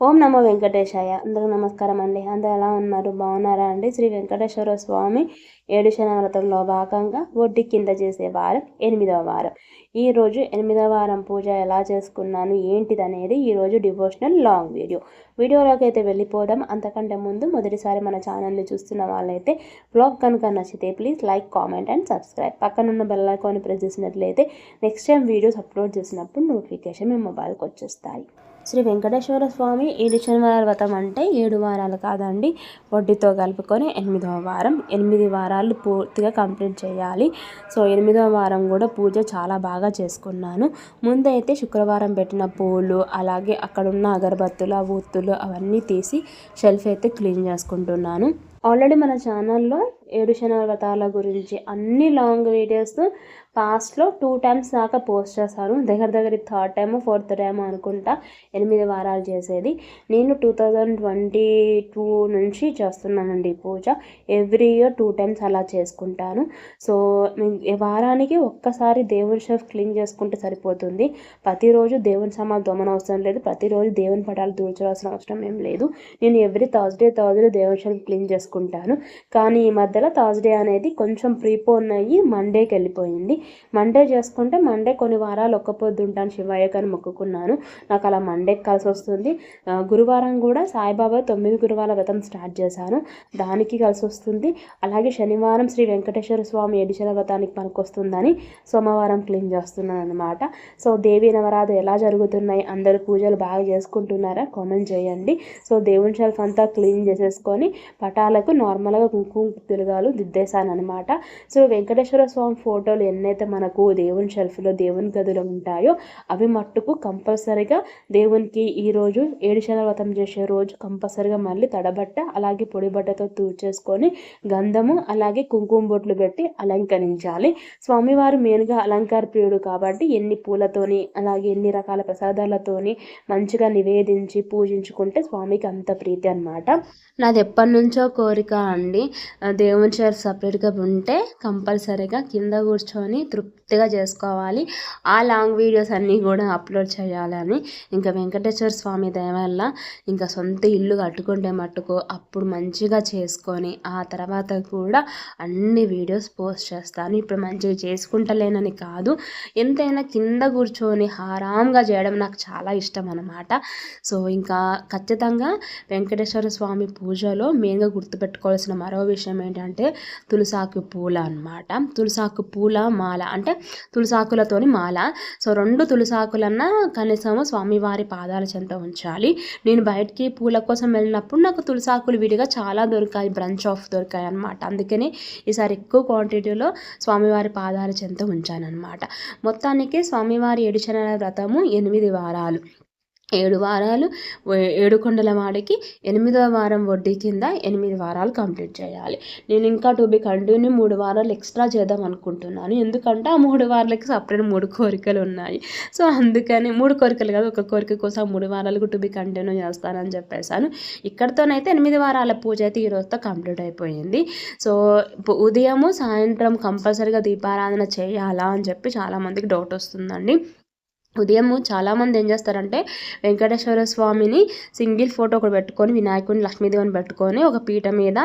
ఓం నమో వెంకటేశాయ. అందరూ నమస్కారం అండి. అందరు ఎలా ఉన్నారు? బాగున్నారా అండి? శ్రీ వెంకటేశ్వర స్వామి ఏడు శనవ్రతంలో భాగంగా వడ్డీ కింద చేసే వారం ఎనిమిదవ వారం. ఈరోజు ఎనిమిదవ వారం పూజ ఎలా చేసుకున్నాను ఏంటిది అనేది ఈరోజు డివోషనల్ లాంగ్ వీడియో. వీడియోలోకి అయితే వెళ్ళిపోవడం అంతకంటే ముందు మొదటిసారి మన ఛానల్ని చూస్తున్న వాళ్ళైతే బ్లాగ్ కనుక నచ్చితే please like comment and subscribe. పక్కనున్న బెల్ ఐకాన్ ప్రెస్ చేసినట్లయితే నెక్స్ట్ టైం వీడియోస్ అప్లోడ్ చేసినప్పుడు నోటిఫికేషన్ మీ మొబైల్కి వచ్చేస్తాయి. శ్రీ వెంకటేశ్వర స్వామి ఏడు శనివారాల వ్రతం అంటే ఏడు వారాలు కాదండి. వడ్డీతో కలుపుకొని ఎనిమిదవ వారం ఎనిమిది వారాలు పూర్తిగా కంప్లీట్ చేయాలి. సో ఎనిమిదవ వారం కూడా పూజ చాలా బాగా చేసుకున్నాను. ముందైతే శుక్రవారం పెట్టిన పూలు అలాగే అక్కడున్న అగరబత్తులు ఊత్తులు అవన్నీ తీసి షెల్ఫ్ అయితే క్లీన్ చేసుకుంటున్నాను. ఆల్రెడీ మన ఛానల్లో ఏడు శనివార గురించి అన్ని లాంగ్ వీడియోస్ పాస్ట్లో టూ టైమ్స్ దాకా పోస్ట్ చేశాను దగ్గర దగ్గర థర్డ్ టైమ్ ఫోర్త్ టైమ్ అనుకుంటా ఎనిమిది వారాలు చేసేది. నేను టూ థౌజండ్ ట్వంటీ టూ నుంచి చేస్తున్నానండి puja. Every year two times అలా చేసుకుంటాను. సో వారానికి ఒక్కసారి దేవుని షెఫ్ క్లీన్ చేసుకుంటే సరిపోతుంది. ప్రతిరోజు దేవుని సమా దొమన అవసరం లేదు. ప్రతిరోజు దేవుని పటాలు దూర్చవలసిన అవసరం ఏం లేదు. నేను ఎవ్రీ థర్స్డే థర్స్డే దేవుని షెఫ్ క్లీన్ చేసుకుంటాను. కానీ ఈ మధ్యలో థర్స్డే అనేది కొంచెం ప్రీపోన్ అయ్యి మండేకి వెళ్ళిపోయింది. మండే చేసుకుంటే మండే కొన్ని వారాలు ఒక్క పొద్దు ఉంటాను శివయ్యకని మొక్కుకున్నాను. నాకు అలా మండేకి కలిసి వస్తుంది. గురువారం కూడా సాయిబాబా తొమ్మిది గురువాల వ్రతం స్టార్ట్ చేశాను. దానికి కలిసి వస్తుంది. అలాగే శనివారం శ్రీ వెంకటేశ్వర స్వామి ఎడిచిన వ్రతానికి పనికొస్తుందని సోమవారం క్లీన్ చేస్తున్నాను అనమాట సో దేవి నవరాధ ఎలా జరుగుతున్నాయి? అందరూ పూజలు బాగా చేసుకుంటున్నారా? కామెంట్ చేయండి. సో దేవుని షెల్ఫ్ అంతా క్లీన్ చేసేసుకొని పటాలకు నార్మల్గా కుంకుమ తిరగాలు దిద్దేశానమాట సో వెంకటేశ్వర స్వామి ఫోటోలు ఎన్నైతే మనకు దేవుని షెల్ఫ్లో దేవుని గదులు ఉంటాయో అవి మట్టుకు కంపల్సరిగా దేవునికి ఈరోజు ఏడు వ్రతం చేసే రోజు కంపల్సరిగా మళ్ళీ తడబట్ట అలాగే పొడి బట్టతో తూర్చేసుకొని గంధము అలాగే కుంకుమ బొట్లు పెట్టి అలంకరించాలి. స్వామివారు మెయిన్గా అలంకార ప్రియుడు కాబట్టి ఎన్ని పూలతోని అలాగే ఎన్ని రకాల ప్రసాదాలతోని మంచిగా నివేదించి పూజించుకుంటే స్వామికి అంత ప్రీతి అనమాట నాది ఎప్పటి నుంచో కోరిక అండి. దేవుని షెల్ఫ్ సపరేట్గా ఉంటే కంపల్సరీగా కింద కూర్చొని తృప్తిగా చేసుకోవాలి. ఆ లాంగ్ వీడియోస్ అన్నీ కూడా అప్లోడ్ చేయాలని ఇంకా వెంకటేశ్వర స్వామి దయవల్ల ఇంకా సొంత ఇల్లు కట్టుకుంటే మట్టుకు అప్పుడు మంచిగా చేసుకొని ఆ తర్వాత కూడా అన్ని వీడియోస్ పోస్ట్ చేస్తాను. ఇప్పుడు మంచిగా చేసుకుంటలేనని కాదు. ఎంతైనా కింద కూర్చొని ఆరాంగా చేయడం నాకు చాలా ఇష్టం అనమాట సో ఇంకా ఖచ్చితంగా వెంకటేశ్వర స్వామి పూజలో మెయిన్గా గుర్తుపెట్టుకోవాల్సిన మరో విషయం ఏంటంటే తులసాకు పూల అనమాట తులసాకు పూల మాల. అంటే తులసాకులతోని మాల. సో రెండు తులసాకులన్నా కనీసం స్వామివారి పాదాల చెంత ఉంచాలి. నేను బయటికి పూల కోసం వెళ్ళినప్పుడు నాకు తులసాకులు విడిగా చాలా దొరికాయి బ్రంచ్ ఆఫ్ దొరికాయి అనమాట అందుకని ఈసారి ఎక్కువ క్వాంటిటీలో స్వామివారి పాదాల చెంత ఉంచానన్నమాట. మొత్తానికి స్వామివారి ఏడుచనల వ్రతము ఎనిమిది వారాలు. ఏడు వారాలు ఏడు కొండల వాడికి ఎనిమిదవ వారం వడ్డీ కింద ఎనిమిది వారాలు కంప్లీట్ చేయాలి. నేను ఇంకా టు బి కంటిన్యూ మూడు వారాలు ఎక్స్ట్రా చేద్దాం అనుకుంటున్నాను. ఎందుకంటే ఆ మూడు వారాలకి సపరేట్ మూడు కోరికలు ఉన్నాయి. సో అందుకని మూడు కోరికలు కాదు ఒక కోరిక కోసం మూడు వారాలకు టు బి కంటిన్యూ చేస్తానని చెప్పేశాను. ఇక్కడితోనైతే ఎనిమిది వారాల పూజ అయితే ఈరోజుతో కంప్లీట్ అయిపోయింది. సో ఉదయము సాయంత్రం కంపల్సరీగా దీపారాధన చేయాలా అని చెప్పి చాలామందికి డౌట్ వస్తుందండి. ఉదయం చాలామంది ఏం చేస్తారంటే వెంకటేశ్వర స్వామిని సింగిల్ ఫోటో ఒకటి పెట్టుకొని వినాయకుడిని లక్ష్మీదేవిని పెట్టుకొని ఒక పీట మీద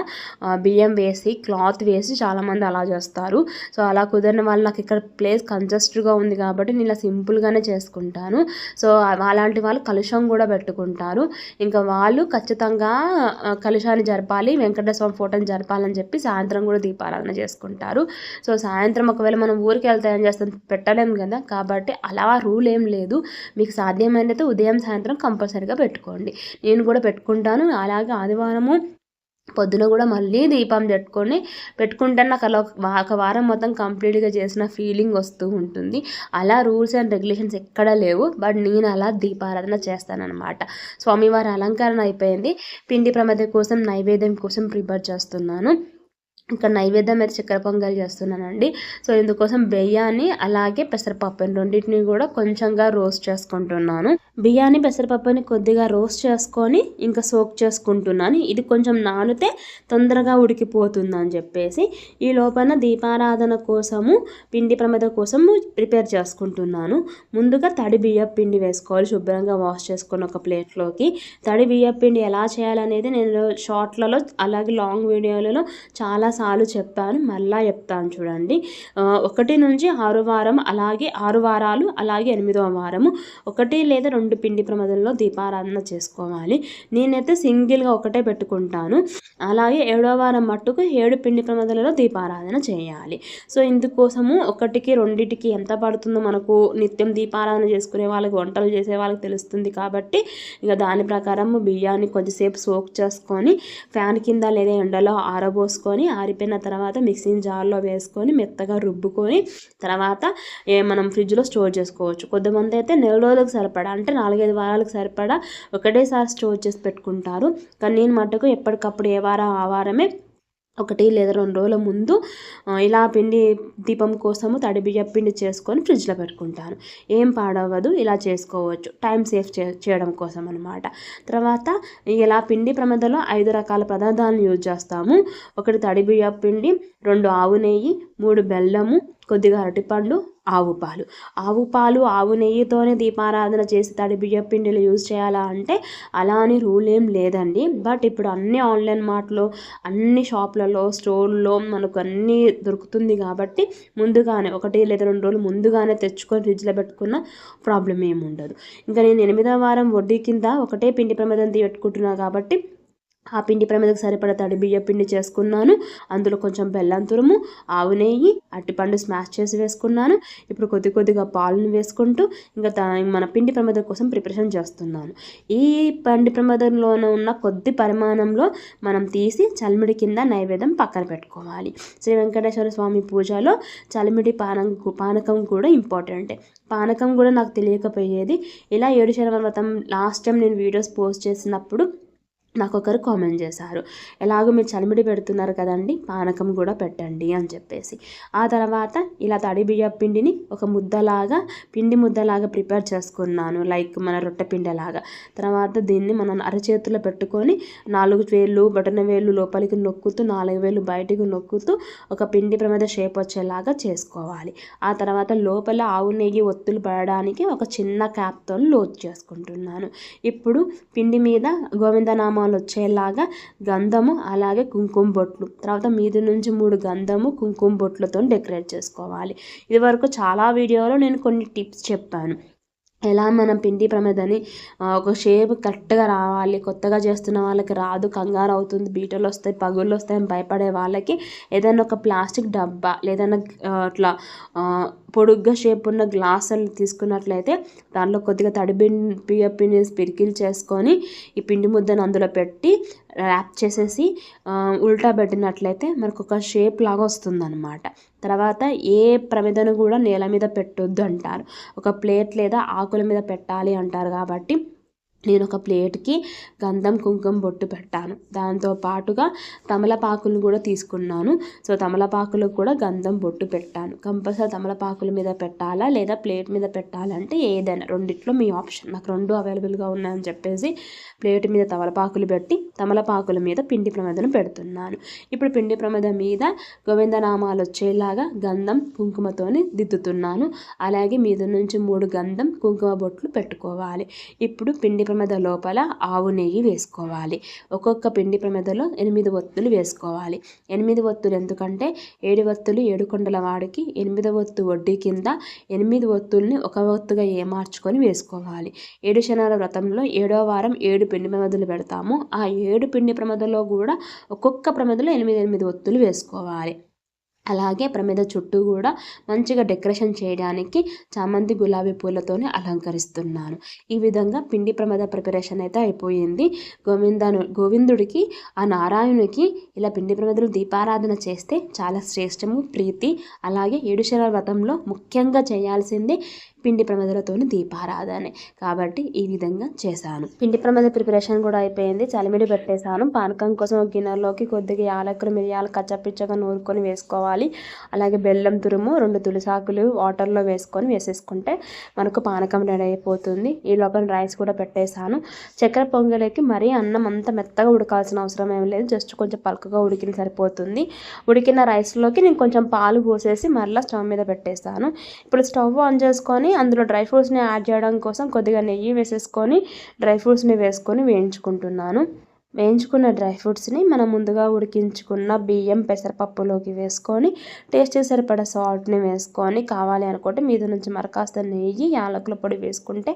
బియ్యం వేసి క్లాత్ వేసి చాలామంది అలా చేస్తారు. సో అలా కుదిరిన వాళ్ళు నాకు ఇక్కడ ప్లేస్ కంజెస్ట్గా ఉంది కాబట్టి నేను ఇలా సింపుల్గానే చేసుకుంటాను. సో అలాంటి వాళ్ళు కలుషం కూడా పెట్టుకుంటారు. ఇంకా వాళ్ళు ఖచ్చితంగా కలుషాన్ని జరపాలి వెంకటేశ్వర స్వామి ఫోటోని జరపాలని చెప్పి సాయంత్రం కూడా దీపారాధన చేసుకుంటారు. సో సాయంత్రం ఒకవేళ మనం ఊరికి వెళ్తే ఏం చేస్తాం? పెట్టలేము కదా? కాబట్టి అలా రూల్ ఏం ఏం లేదు. మీకు సాధ్యమైనది ఉదయం సాయంత్రం కంపల్సరీగా పెట్టుకోండి. నేను కూడా పెట్టుకుంటాను. అలాగే ఆదివారము పొద్దున కూడా మళ్ళీ దీపం పెట్టుకొని పెట్టుకుంటే నాకు అలా ఒక వారం మొత్తం కంప్లీట్గా చేసిన ఫీలింగ్ వస్తూ ఉంటుంది. అలా రూల్స్ అండ్ రెగ్యులేషన్స్ ఎక్కడా లేవు. బట్ నేను అలా దీపారాధన చేస్తానన్నమాట. స్వామివారి అలంకరణ అయిపోయింది. పిండి ప్రమద కోసం నైవేద్యం కోసం ప్రిపేర్ చేస్తున్నాను. ఇక్కడ నైవేద్యం అయితే చక్కెర పొంగల్ చేస్తున్నానండి. సో ఇందుకోసం బియ్యాన్ని అలాగే పెసరపప్పుని రెండింటిని కూడా కొంచెంగా రోస్ట్ చేసుకుంటున్నాను. బియ్యాన్ని పెసరపప్పుని కొద్దిగా రోస్ట్ చేసుకొని ఇంకా సోక్ చేసుకుంటున్నాను. ఇది కొంచెం నానితే తొందరగా ఉడికిపోతుంది అని చెప్పేసి ఈ లోపల దీపారాధన కోసము పిండి ప్రమద కోసము ప్రిపేర్ చేసుకుంటున్నాను. ముందుగా తడి బియ్యపు పిండి వేసుకోవాలి శుభ్రంగా వాష్ చేసుకుని ఒక ప్లేట్లోకి. తడి బియ్యపు పిండి ఎలా చేయాలనేది నేను షార్ట్లలో అలాగే లాంగ్ వీడియోలలో చాలా సార్లు చెప్పాను మళ్ళా చెప్తాను చూడండి. ఒకటి నుంచి ఆరు వారం అలాగే ఆరు వారాలు అలాగే ఎనిమిదవ వారము. ఒకటి లేదా రెండు పిండి ప్రమదంలో దీపారాధన చేసుకోవాలి. నేనైతే సింగిల్గా ఒకటే పెట్టుకుంటాను. అలాగే ఏడవ వారం మట్టుకు ఏడు పిండి ప్రమదలలో దీపారాధన చేయాలి. సో ఇందుకోసము ఒకటికి రెండింటికి ఎంత పడుతుందో మనకు నిత్యం దీపారాధన చేసుకునే వాళ్ళకి వంటలు చేసే వాళ్ళకి తెలుస్తుంది కాబట్టి ఇక దాని ప్రకారం బియ్యాన్ని కొద్దిసేపు సోక్ చేసుకొని ఫ్యాన్ కింద లేదా ఎండలో ఆరబోసుకొని ఆరిపోయిన తర్వాత మిక్సింగ్ జార్లో వేసుకొని మెత్తగా రుబ్బుకొని తర్వాత మనం ఫ్రిడ్జ్లో స్టోర్ చేసుకోవచ్చు. కొద్దిమంది అయితే నెల రోజులకు సరిపడా అంటే నాలుగైదు వారాలకు సరిపడా ఒకటేసారి స్టోర్ చేసి పెట్టుకుంటారు. కానీ నేను మటుకు ఎప్పటికప్పుడు ఏ వారం ఆ వారమే ఒకటి లేదా రెండు రోజుల ముందు ఇలా పిండి దీపం కోసము తడి బియ్య పిండి చేసుకొని ఫ్రిడ్జ్లో పెట్టుకుంటాను. ఏం పాడవదు ఇలా చేసుకోవచ్చు. టైం సేఫ్ చే చేయడం కోసం అనమాట తర్వాత ఇలా పిండి ప్రమదలో ఐదు రకాల పదార్థాలను యూజ్ చేస్తాము. ఒకటి తడి బియ్య పిండి రెండు ఆవు నెయ్యి మూడు బెల్లము కొద్దిగా అరటిపండ్లు ఆవు పాలు. ఆవు పాలు ఆవు నెయ్యితోనే దీపారాధన చేసి తడి బియ్య పిండిలు యూజ్ చేయాలా అంటే అలా అని రూల్ ఏం లేదండి. బట్ ఇప్పుడు అన్ని ఆన్లైన్ మార్ట్లో అన్ని షాప్లలో స్టోర్లో మనకు అన్నీ దొరుకుతుంది కాబట్టి ముందుగానే ఒకటి లేదా రెండు రోజులు ముందుగానే తెచ్చుకొని ఫ్రిడ్జ్లో పెట్టుకున్న ప్రాబ్లం ఏమి ఉండదు. ఇంకా నేను ఎనిమిదవ వారం వడ్డీ కింద ఒకటే పిండి ప్రమాదం పెట్టుకుంటున్నా కాబట్టి ఆ పిండి ప్రమేదకు సరిపడ తడి బియ్య పిండి చేసుకున్నాను. అందులో కొంచెం బెల్లం తురుము ఆవు నెయ్యి అట్టిపండు స్మాష్ చేసి వేసుకున్నాను. ఇప్పుడు కొద్ది కొద్దిగా పాలను వేసుకుంటూ ఇంకా మన పిండి ప్రమేదం కోసం ప్రిపరేషన్ చేస్తున్నాను. ఈ పండి ప్రమిదంలోనే ఉన్న కొద్ది పరిమాణంలో మనం తీసి చలిమిడి కింద నైవేద్యం పక్కన పెట్టుకోవాలి. శ్రీ వెంకటేశ్వర స్వామి పూజలో చలిమిడి పానం పానకం కూడా ఇంపార్టెంటే పానకం కూడా నాకు తెలియకపోయేది. ఇలా ఏడు శనివారం వ్రతం లాస్ట్ టైం నేను వీడియోస్ పోస్ట్ చేసినప్పుడు నాకు ఒకరు కామెంట్ చేశారు. ఎలాగో మీరు చలిమిడి పెడుతున్నారు కదండి పానకం కూడా పెట్టండి అని చెప్పేసి. ఆ తర్వాత ఇలా తడి బియ్య పిండిని ఒక ముద్దలాగా పిండి ముద్దలాగా ప్రిపేర్ చేసుకున్నాను. లైక్ మన రొట్టె పిండిలాగా. తర్వాత దీన్ని మనం అరచేతిలో పెట్టుకొని నాలుగు వేళ్ళు బటన వేళ్ళు లోపలికి నొక్కుతూ నాలుగు వేలు బయటికి నొక్కుతూ ఒక పిండి ప్రమాద షేప్ వచ్చేలాగా చేసుకోవాలి. ఆ తర్వాత లోపల ఆవు నెయ్యి ఒత్తులు పడడానికి ఒక చిన్న క్యాప్తో లోతు చేసుకుంటున్నాను. ఇప్పుడు పిండి మీద గోవిందనామ నామాలు వచ్చేలాగా గంధము అలాగే కుంకుమ బొట్లు. తర్వాత మీది నుంచి మూడు గంధము కుంకుమ బొట్లతో డెకరేట్ చేసుకోవాలి. ఇది వరకు చాలా వీడియోలో నేను కొన్ని టిప్స్ చెప్పాను. ఎలా మనం పిండి ప్రమేదని ఒక షేప్ కరెక్ట్గా రావాలి కొత్తగా చేస్తున్న వాళ్ళకి రాదు కంగారు అవుతుంది బీటలు వస్తాయి పగుళ్ళు వస్తాయని భయపడే వాళ్ళకి ఏదైనా ఒక ప్లాస్టిక్ డబ్బా లేదన్నా అట్లా పొడుగ్గా షేప్ ఉన్న గ్లాసులు తీసుకున్నట్లయితే దాంట్లో కొద్దిగా తడి బియ్య పిండిని పిరికిలు చేసుకొని ఈ పిండి ముద్దను అందులో పెట్టి ర్యాప్ చేసేసి ఉల్టా పెట్టినట్లయితే మనకు ఒక షేప్ లాగా వస్తుందన్నమాట. తర్వాత ఏ ప్రమిదను కూడా నేల మీద పెట్టొద్దు అంటారు ఒక ప్లేట్ లేదా ఆకుల మీద పెట్టాలి అంటారు కాబట్టి నేను ఒక ప్లేట్కి గంధం కుంకుమ బొట్టు పెట్టాను. దాంతో పాటుగా తమలపాకులను కూడా తీసుకున్నాను. సో తమలపాకులకు కూడా గంధం బొట్టు పెట్టాను. కంపల్సరీ తమలపాకుల మీద పెట్టాలా? లేదా ప్లేట్ మీద పెట్టాలంటే ఏదైనా రెండిట్లో మీ ఆప్షన్. నాకు రెండు అవైలబుల్గా ఉన్నాయని చెప్పేసి ప్లేట్ మీద తమలపాకులు పెట్టి తమలపాకుల మీద పిండి ప్రమేదను పెడుతున్నాను. ఇప్పుడు పిండి ప్రమేద మీద గోవిందనామాలు వచ్చేలాగా గంధం కుంకుమతోని దిద్దుతున్నాను. అలాగే మీద నుంచి మూడు గంధం కుంకుమ బొట్లు పెట్టుకోవాలి. ఇప్పుడు పిండి ప్రమేద లోపల ఆవు నెయ్యి వేసుకోవాలి. ఒక్కొక్క పిండి ప్రమేదలో ఎనిమిది ఒత్తులు వేసుకోవాలి. ఎనిమిది ఒత్తులు ఎందుకంటే ఏడు ఒత్తులు ఏడు కొండల వాడికి ఎనిమిది ఒత్తు వడ్డీ కింద ఎనిమిది ఒత్తుల్ని ఒక ఒత్తుగా ఏమార్చుకొని వేసుకోవాలి. ఏడు శనాల వ్రతంలో ఏడో వారం ఏడు పిండి ప్రమదలు పెడతాము. ఆ ఏడు పిండి ప్రమదలో కూడా ఒక్కొక్క ప్రమదలో ఎనిమిది ఎనిమిది ఒత్తులు వేసుకోవాలి. అలాగే ప్రమేద చుట్టూ కూడా మంచిగా డెకరేషన్ చేయడానికి చామంతి గులాబీ పూలతోనే అలంకరిస్తున్నాను ఈ విధంగా పిండి ప్రమేద ప్రిపరేషన్ అయితే అయిపోయింది. గోవిందను గోవిందుడికి ఆ నారాయణునికి ఇలా పిండి ప్రమేదలు దీపారాధన చేస్తే చాలా శ్రేష్టము ప్రీతి. అలాగే ఏడుశర వ్రతంలో ముఖ్యంగా చేయాల్సింది పిండి ప్రమదలతోని దీపారాధనే. కాబట్టి ఈ విధంగా చేశాను. పిండి ప్రమద ప్రిపరేషన్ కూడా అయిపోయింది. చలిమిడి పెట్టేశాను. పానకం కోసం ఒక గిన్నెలోకి కొద్దిగా యాలకులు మిరియాలు కచ్చపిచ్చగా నూరుకొని వేసుకోవాలి. అలాగే బెల్లం తురుము రెండు తులసాకులు వాటర్లో వేసుకొని వేసేసుకుంటే మనకు పానకం రెడీ అయిపోతుంది. ఈ లోపల రైస్ కూడా పెట్టేశాను. చక్కెర పొంగలికి మరీ అన్నం అంత మెత్తగా ఉడకాల్సిన అవసరం ఏం లేదు. జస్ట్ కొంచెం పలుకగా ఉడికిన సరిపోతుంది. ఉడికిన రైస్లోకి నేను కొంచెం పాలు పోసేసి మరలా స్టవ్ మీద పెట్టేస్తాను ఇప్పుడు స్టవ్ ఆన్ చేసుకొని అందులో డ్రై ఫ్రూట్స్ని యాడ్ చేయడం కోసం కొద్దిగా నెయ్యి వేసేసుకొని డ్రై ఫ్రూట్స్ని వేసుకొని వేయించుకుంటున్నాను. వేయించుకున్న డ్రై ఫ్రూట్స్ని మనం ముందుగా ఉడికించుకున్న బియ్యం పెసరపప్పులోకి వేసుకొని టేస్ట్ సరిపడ సాల్ట్ని వేసుకొని కావాలి అనుకుంటే మీద నుంచి మరకాస్త నెయ్యి యాలకుల పొడి వేసుకుంటే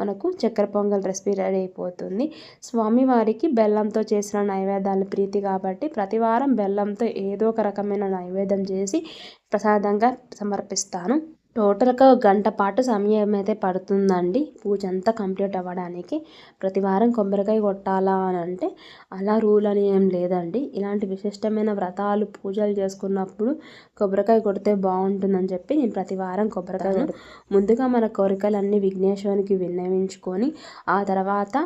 మనకు చక్కెర పొంగల్ రెసిపీ రెడీ అయిపోతుంది. స్వామివారికి బెల్లంతో చేసిన నైవేద్యాలు ప్రీతి కాబట్టి ప్రతివారం బెల్లంతో ఏదో ఒక రకమైన నైవేద్యం చేసి ప్రసాదంగా సమర్పిస్తాను. టోటల్గా ఒక గంట పాటు సమయం అయితే పడుతుందండి. పూజ అంతా కంప్లీట్ అవ్వడానికి. ప్రతి వారం కొబ్బరికాయ కొట్టాలా అని అంటే అలా రూల్ అని ఏం లేదండి. ఇలాంటి విశిష్టమైన వ్రతాలు పూజలు చేసుకున్నప్పుడు కొబ్బరికాయ కొడితే బాగుంటుందని చెప్పి నేను ప్రతి వారం కొబ్బరికాయ ముందుగా మన కోరికలన్నీ విఘ్నేశ్వరునికి విన్నవించుకొని ఆ తర్వాత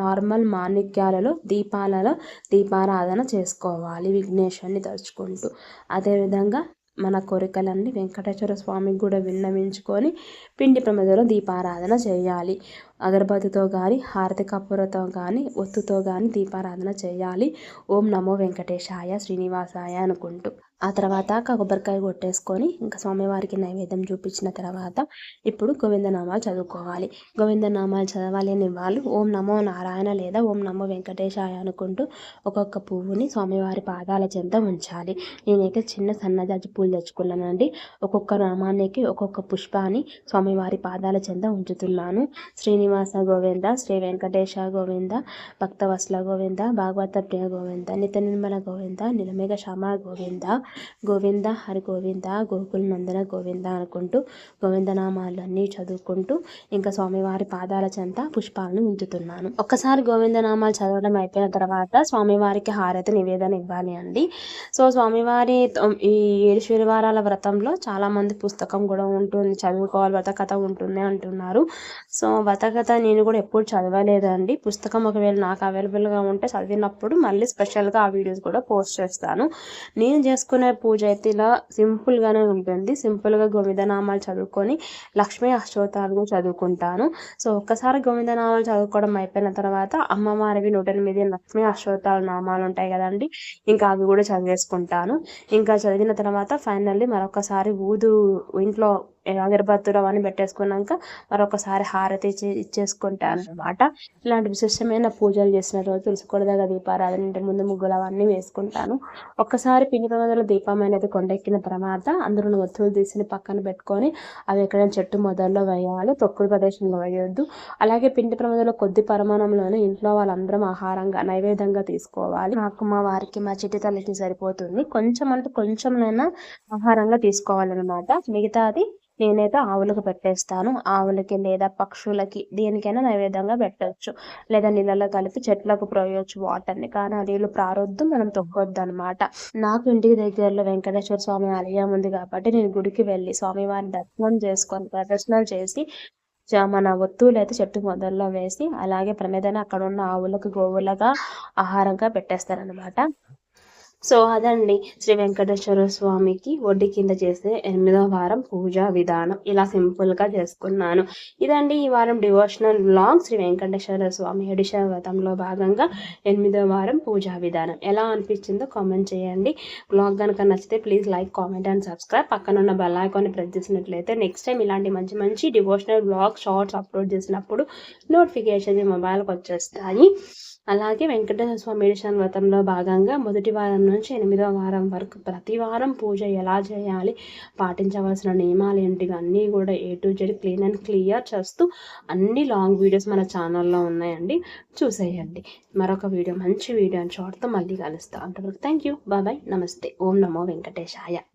నార్మల్ మాణిక్యాలలో దీపాలలో దీపారాధన చేసుకోవాలి విఘ్నేశ్వరుని తలుచుకుంటూ. అదేవిధంగా మన కోరికలన్నీ వెంకటేశ్వర స్వామికి కూడా విన్నవించుకొని పిండి ప్రమిదలో దీపారాధన చేయాలి. అగరబత్తితో కానీ హారతి కపూరతో కానీ ఒత్తుతో కానీ దీపారాధన చేయాలి. ఓం నమో వెంకటేశాయ శ్రీనివాసాయ అనుకుంటూ. ఆ తర్వాత కొబ్బరికాయ కొట్టేసుకొని ఇంకా స్వామివారికి నైవేద్యం చూపించిన తర్వాత ఇప్పుడు గోవిందనామాలు చదువుకోవాలి. గోవిందనామాలు చదవాలి అని వాళ్ళు ఓం నమో నారాయణ లేదా ఓం నమో వెంకటేశాయ అనుకుంటూ ఒక్కొక్క పువ్వుని స్వామివారి పాదాల చెంత ఉంచాలి. నేనైతే చిన్న సన్నజాజి పూలు తెచ్చుకున్నానండి. ఒక్కొక్క నామానికి ఒక్కొక్క పుష్పాన్ని స్వామివారి పాదాల చెంత ఉంచుతున్నాను. శ్రీనివాస గోవింద శ్రీ వెంకటేశ గోవింద భక్తవస్ల గోవింద భాగవత ప్రియ గోవింద నిత్య నిర్మల గోవింద నిలమేఘ శ్యామ గోవింద గోవింద హరి గోవింద గోకుల నందన గోవింద అనుకుంటూ గోవిందనామాలన్నీ చదువుకుంటూ ఇంకా స్వామివారి పాదాల చెంత పుష్పాలను ఉంచుతున్నాను. ఒక్కసారి గోవిందనామాలు చదవడం అయిపోయిన తర్వాత స్వామివారికి హారతి నివేదన ఇవ్వాలి అండి. సో స్వామివారి ఈ ఏడు శనివారాల వ్రతంలో చాలామంది పుస్తకం కూడా ఉంటుంది. చదువుకోవాలి వ్రతకథ ఉంటుంది అంటున్నారు. సో వ్రతకథ నేను కూడా ఎప్పుడు చదవలేదండి. పుస్తకం ఒకవేళ నాకు అవైలబుల్గా ఉంటే చదివినప్పుడు మళ్ళీ స్పెషల్గా ఆ వీడియోస్ కూడా పోస్ట్ చేస్తాను. నేను చేసుకున్న చేసుకునే పూజ అయితే ఇలా సింపుల్గానే ఉంటుంది. సింపుల్గా గోవిందనామాలు చదువుకొని లక్ష్మీ అష్టోత్తరాలు చదువుకుంటాను. సో ఒక్కసారి గోవిందనామాలు చదువుకోవడం అయిపోయిన తర్వాత అమ్మవారివి నూట ఎనిమిది లక్ష్మీ అష్టోత్తరాలు నామాలు ఉంటాయి కదండి. ఇంకా అవి కూడా చదివేసుకుంటాను. ఇంకా చదివిన తర్వాత ఫైనల్లీ మరొకసారి ఊదు ఇంట్లో అగరబత్తులు అవన్నీ పెట్టేసుకున్నాక మరొకసారి హారతి ఇచ్చేసుకుంటాను అనమాట ఇలాంటి విశేషమైన పూజలు చేసిన రోజు తులసికొడదగా దీపారాధన ఇంటి ముందు ముగ్గులు అవన్నీ వేసుకుంటాను. ఒక్కసారి పిండి ప్రమాదాల దీపం అనేది కొండెక్కిన తర్వాత అందులో ఒత్తులు తీసి పక్కన పెట్టుకొని అవి ఎక్కడైనా చెట్టు మొదల్లో వేయాలి తొక్కుడు ప్రదేశంలో వేయొద్దు. అలాగే పిండి ప్రమాదంలో కొద్ది పరిమాణంలోనే ఇంట్లో వాళ్ళందరం ఆహారంగా నైవేద్యంగా తీసుకోవాలి. నాకు మా వారికి మా చిట్టి తల్లికి సరిపోతుంది. కొంచెం అంటే కొంచెంనైనా ఆహారంగా తీసుకోవాలన్నమాట. మిగతాది నేనైతే ఆవులకు పెట్టేస్తాను. ఆవులకి లేదా పక్షులకి దేనికైనా నైవేద్యంగా పెట్టవచ్చు లేదా నీళ్ళలో కలిపి చెట్లకు పోయొచ్చు వాటర్ని కానీ ఆ నీళ్ళు ప్రారొద్దు మనం తొక్కొద్దు అనమాట నాకు ఇంటికి దగ్గరలో వెంకటేశ్వర స్వామి ఆలయం ఉంది కాబట్టి నేను గుడికి వెళ్ళి స్వామివారిని దర్శనం చేసుకొని ప్రదర్శనలు చేసి మన వత్తువులు అయితే చెట్టు మొదల్లో వేసి అలాగే ప్రమేదాన్ని అక్కడ ఉన్న ఆవులకు గోవులుగా ఆహారంగా పెట్టేస్తారనమాట సో అదండి శ్రీ వెంకటేశ్వర స్వామికి వడ్డీ కింద చేసే ఎనిమిదవ వారం పూజా విధానం. ఇలా సింపుల్గా చేసుకున్నాను. ఇదండి ఈ వారం devotional blog Shri Venkateswara Swami edition వ్రతంలో భాగంగా ఎనిమిదవ వారం పూజా విధానం. ఎలా అనిపించిందో కామెంట్ చేయండి. బ్లాగ్ కనుక నచ్చితే please like comment and subscribe. పక్కన ఉన్న బెల్ ఐకాన్ని ప్రెస్ చేసినట్లయితే నెక్స్ట్ టైం ఇలాంటి మంచి మంచి డివోషనల్ బ్లాగ్ షార్ట్స్ అప్లోడ్ చేసినప్పుడు నోటిఫికేషన్ మొబైల్కి వచ్చేస్తాయి. అలాగే వెంకటేశ్వర స్వామి ఎడిషన్ వ్రతంలో భాగంగా మొదటి వారం నుంచి ఎనిమిదో వారం వరకు ప్రతి వారం పూజ ఎలా చేయాలి పాటించవలసిన నియమాలు ఏంటివి అన్నీ కూడా A to Z clean and clear చేస్తూ అన్ని లాంగ్ వీడియోస్ మన ఛానల్లో ఉన్నాయండి. చూసేయండి. మరొక వీడియో మంచి వీడియో అని చూడటం మళ్ళీ కలుస్తాం. అంతవరకు థ్యాంక్ యూ బాబాయ్ నమస్తే ఓం నమో వెంకటేశాయ.